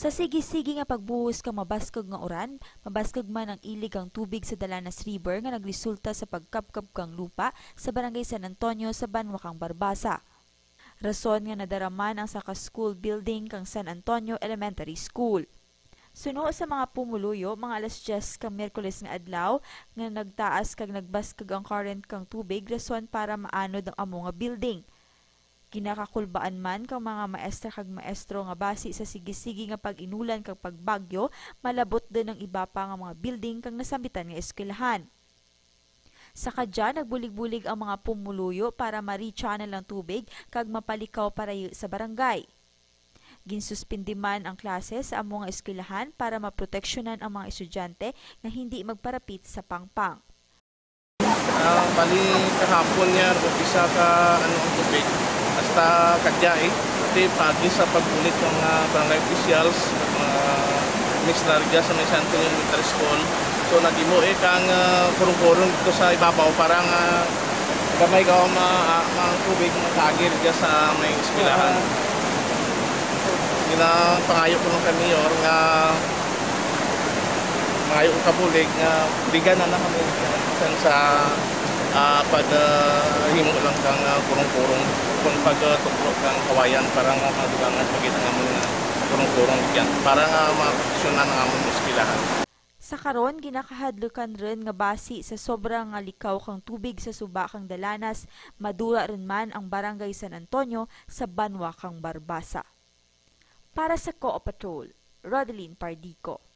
Sa sige-sige nga pagbuhos ka mabaskog nga oran, mabaskog man ang ilig ang tubig sa Dalanas River nga nagresulta sa pagkapkap kang lupa sa Barangay San Antonio sa Banwakang Barbasa. Rason nga nadaraman ang Saka School Building kang San Antonio Elementary School. Suno sa mga pumuluyo, mga alas 10 kang Merkules nga adlaw nga nagtaas kag nagbaskog ang current kang tubig rason para maanod ang amo nga building. Ginakakulbaan man kang mga maestra kag maestro nga basi sa sige-sige nga pag-inulan kag pagbagyo, malabot din ang iba pa nga mga building kang nasambitan nga eskwelahan. Sa kadya, nagbulig-bulig ang mga pumuluyo para ma-rechannel ang tubig kag mapalikaw parayo sa barangay. Ginsuspindi man ang klase sa among eskwelahan para maproteksyonan ang mga estudyante na hindi magparapit sa pangpang. Ah, bali kahapon niya umpisa ka ano ang tubig hasta kadya eh. Pati pagi sa pagbulit ng mga barangay officials, mga Miss Larga sa may Santo Elementary School. So nagimo eh kang uh, kurong-kurong dito sa ibabaw parang uh, gamay ka ma, uh, mga tubig matagir dyan sa may eskwelahan. Gina pangayo ko ng kamiyor nga mga yung kabulig nga bigan na na kami sa uh, pag uh, himo lang kang uh, kurong-kurong kung pag uh, tuklo kang kawayan para nga madugangan pagit nga mo nga kurong-kurong dyan para nga maproteksyonan ang among muskilahan. Sa karon ginakahadlukan rin nga basi sa sobrang nga likaw kang tubig sa suba kang Dalanas, madura rin man ang Barangay San Antonio sa Banwa kang Barbasa. Para sa Co Patrol, Rodeline Pardico.